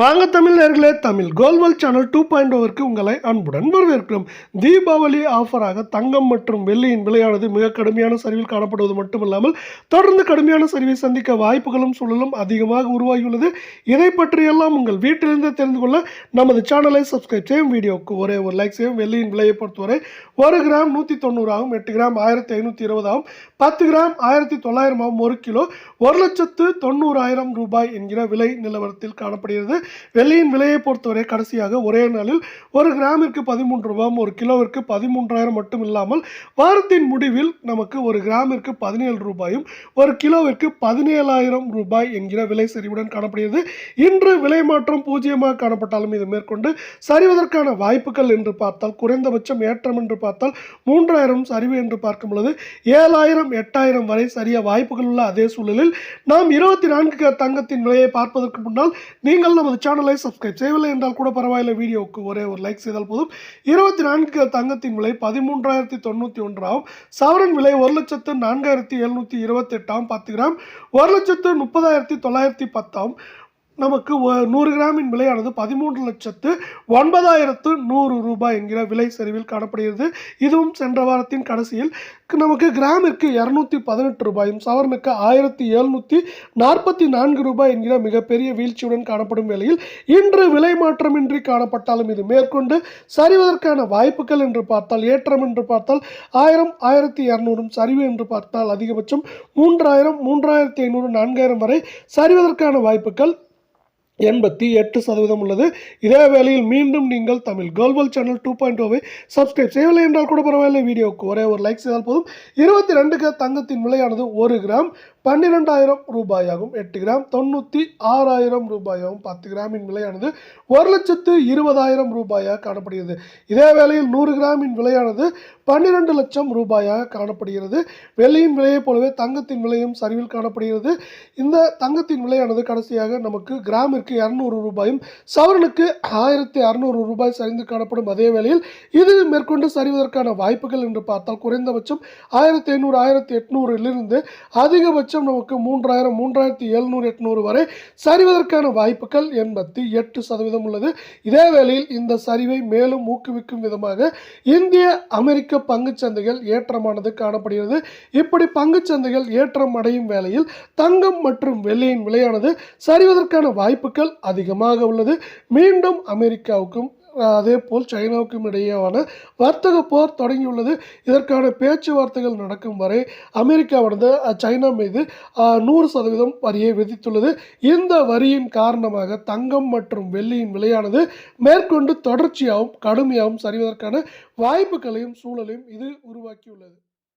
வாங்க தமிழ் நேர்களே தமிழ் கோல்வல் சேனல் டூ பாயிண்ட் ஓவருக்கு உங்களை அன்புடன் வரவேற்கிறோம். தீபாவளி ஆஃபராக தங்கம் மற்றும் வெள்ளியின் விலையானது மிக கடுமையான சரிவில் காணப்படுவது மட்டுமல்லாமல் தொடர்ந்து கடுமையான சரிவை சந்திக்க வாய்ப்புகளும் சூழலும் அதிகமாக உருவாகியுள்ளது. இதை பற்றியெல்லாம் உங்கள் வீட்டிலிருந்து தெரிந்து கொள்ள நமது சேனலை சப்ஸ்கிரைப் செய்யும் வீடியோவுக்கு ஒரே ஒரு லைக் செய்யும் வெள்ளியின் விலையை பொறுத்தவரை ஒரு கிராம் நூற்றி தொண்ணூறாகும் எட்டு கிராம் ஆயிரத்தி ஐநூற்றி இருபதாகவும் பத்து கிராம் ஆயிரத்தி தொள்ளாயிரமாகவும் ஒரு கிலோ ஒரு லட்சத்து தொண்ணூறாயிரம் ரூபாய் என்கிற விலை நிலவரத்தில் காணப்படுகிறது. வெள்ளியின் விலையை பொறுத்தவரை கடைசியாக ஒரே நாளில் ஒரு கிராமிற்கு பதிமூன்று ரூபாயும் ஒரு கிலோவிற்கு பதிமூன்றாயிரம் மட்டும் இல்லாமல் வாரத்தின் முடிவில் நமக்கு ஒரு கிராமிற்கு பதினேழு ரூபாயும் ஒரு கிலோவிற்கு பதினேழாயிரம் ரூபாய் என்கிற விலை சரிவுடன் காணப்படுகிறது. இன்று விலை மாற்றம் பூஜ்ஜியமாக காணப்பட்டாலும் இது மேற்கொண்டு சரிவதற்கான வாய்ப்புகள் என்று பார்த்தால் குறைந்தபட்சம் ஏற்றம் என்று பார்த்தால் மூன்றாயிரம் சரிவு என்று பார்க்கும் பொழுது ஏழாயிரம் எட்டாயிரம் வரை சரிய வாய்ப்புகள் உள்ள அதே சூழலில் நாம் இருபத்தி நான்கு தங்கத்தின் விலையை பார்ப்பதற்கு முன்னால் நீங்கள் நமது சேனலை சப்ஸ்கிரைப் செய்யவில்லை என்றால் கூட பரவாயில்லை. வீடியோவுக்கு ஒரே ஒரு லைக் செய்தால் போதும். இருபத்தி நான்கு தங்கத்தின் விலை பதிமூன்றாயிரத்தி தொண்ணூற்றி ஒன்றாம். சவரன் விலை ஒரு லட்சத்து நான்காயிரத்தி எழுநூற்றி இருபத்தெட்டாம். பத்து கிராம். ஒரு லட்சத்து முப்பதாயிரத்தி தொள்ளாயிரத்தி பத்தாம். நமக்கு நூறு கிராமின் விலையானது பதிமூன்று லட்சத்து ஒன்பதாயிரத்து நூறு ரூபாய் என்கிற விலை சரிவில் காணப்படுகிறது. இதுவும் சென்ற வாரத்தின் கடைசியில் நமக்கு கிராமிற்கு இரநூத்தி பதினெட்டு ரூபாயும் சவரனுக்கு ஆயிரத்தி எழுநூற்றி நாற்பத்தி நான்கு ரூபாய் என்கிற மிகப்பெரிய வீழ்ச்சியுடன் காணப்படும் வேளையில் இன்று விலை மாற்றமின்றி காணப்பட்டாலும் இது மேற்கொண்டு சரிவதற்கான வாய்ப்புகள் என்று பார்த்தால் ஏற்றம் என்று பார்த்தால் ஆயிரம் ஆயிரத்தி இரநூறும் சரிவு என்று பார்த்தால் அதிகபட்சம் மூன்றாயிரம் மூன்றாயிரத்தி ஐநூறு நான்காயிரம் வரை சரிவதற்கான வாய்ப்புகள் எண்பத்தி எட்டு சதவீதம் உள்ளது. இதே வேளையில் மீண்டும் நீங்கள் தமிழ் கோல்வல் சேனல் டூ பாயிண்ட் ஓவை சப்ஸ்கிரைப் செய்யவில்லை என்றால் கூட பரவாயில்லை. வீடியோவுக்கு ஒரே ஒரு லைக் செய்தால் போதும். இருபத்தி ரெண்டுக்கு தங்கத்தின் விலையானது ஒரு கிராம் பன்னிரெண்டாயிரம் ரூபாயாகும். எட்டு கிராம். தொண்ணூற்றி ஆறாயிரம் ரூபாயாகும். பத்து கிராமின் விலையானது ஒரு லட்சத்து இருபதாயிரம் ரூபாயாக காணப்படுகிறது. இதே வேளையில் நூறு கிராமின் விலையானது பன்னிரெண்டு லட்சம் ரூபாயாக காணப்படுகிறது. வெள்ளியின் விலையைப் போலவே தங்கத்தின் விலையும் சரிவில் காணப்படுகிறது. இந்த தங்கத்தின் விலையானது கடைசியாக நமக்கு கிராமிற்கு இரநூறு ரூபாயும் சவரனுக்கு ஆயிரத்தி அறநூறு ரூபாய் சரிந்து காணப்படும். அதே வேளையில் இது மேற்கொண்டு சரிவதற்கான வாய்ப்புகள் என்று பார்த்தால் குறைந்தபட்சம் ஆயிரத்தி ஐநூறு ஆயிரத்தி எட்நூறிலிருந்து அதிகபட்சம் நமக்கு மூன்றாயிரம் மூன்றாயிரத்தி எழுநூறு எட்நூறு வரை சரிவதற்கான வாய்ப்புகள் எண்பத்தி எட்டு சதவீதம் உள்ளது. இதே வேளையில் இந்த சரிவை மேலும் ஊக்குவிக்கும் விதமாக இந்திய அமெரிக்க பங்குச் சந்தைகள் ஏற்றமானது காணப்படுகிறது. இப்படி பங்குச் சந்தைகள் ஏற்றம் அடையும் வேளையில் தங்கம் மற்றும் வெள்ளியின் விலையானது சரிவதற்கான வாய்ப்புகள் அதிகமாக உள்ளது. மீண்டும் அமெரிக்காவுக்கும் அதே போல் சைனாவுக்கும் இடையேயான வர்த்தக போர் தொடங்கியுள்ளது. இதற்கான பேச்சுவார்த்தைகள் நடக்கும் வரை அமெரிக்காவானது வந்து சைனா மீது நூறு சதவீதம் வரியை விதித்துள்ளது. இந்த வரியின் காரணமாக தங்கம் மற்றும் வெள்ளியின் விலையானது மேற்கொண்டு தொடர்ச்சியாகவும் கடுமையாகவும் சரிவதற்கான வாய்ப்புகளையும் சூழலையும் இது உருவாக்கியுள்ளது.